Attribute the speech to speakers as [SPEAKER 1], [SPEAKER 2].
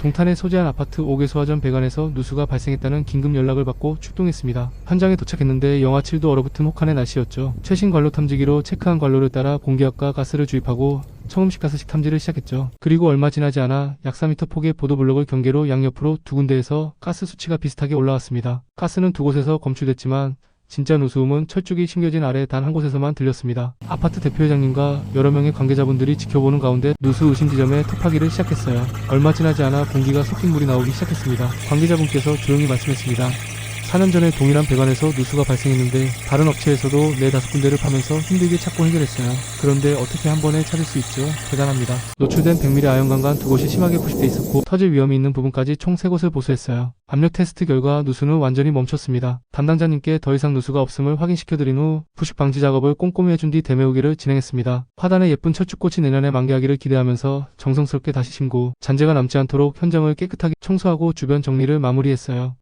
[SPEAKER 1] 동탄에 소재한 아파트 5개 소화전 배관에서 누수가 발생했다는 긴급 연락을 받고 출동했습니다. 현장에 도착했는데 영하 7도 얼어붙은 혹한의 날씨였죠. 최신 관로 탐지기로 체크한 관로를 따라 공기압과 가스를 주입하고 처음식 가스식 탐지를 시작했죠. 그리고 얼마 지나지 않아 약 4m 폭의 보도블록을 경계로 양옆으로 두 군데에서 가스 수치가 비슷하게 올라왔습니다. 가스는 두 곳에서 검출됐지만 진짜 누수음은 철쭉이 심겨진 아래 단 한 곳에서만 들렸습니다. 아파트 대표회장님과 여러 명의 관계자분들이 지켜보는 가운데 누수 의심 지점에 톱하기를 시작했어요. 얼마 지나지 않아 공기가 섞인 물이 나오기 시작했습니다. 관계자분께서 조용히 말씀했습니다. 4년 전에 동일한 배관에서 누수가 발생했는데 다른 업체에서도 네 다섯 군데를 파면서 힘들게 찾고 해결했어요. 그런데 어떻게 한 번에 찾을 수 있죠? 대단합니다. 노출된 100mm 아연광관 두 곳이 심하게 부식돼 있었고 터질 위험이 있는 부분까지 총 3곳을 보수했어요. 압력 테스트 결과 누수는 완전히 멈췄습니다. 담당자님께 더 이상 누수가 없음을 확인시켜드린 후 부식 방지 작업을 꼼꼼히 해준 뒤 대매우기를 진행했습니다. 화단의 예쁜 철쭉꽃이 내년에 만개하기를 기대하면서 정성스럽게 다시 심고 잔재가 남지 않도록 현장을 깨끗하게 청소하고 주변 정리를 마무리했어요.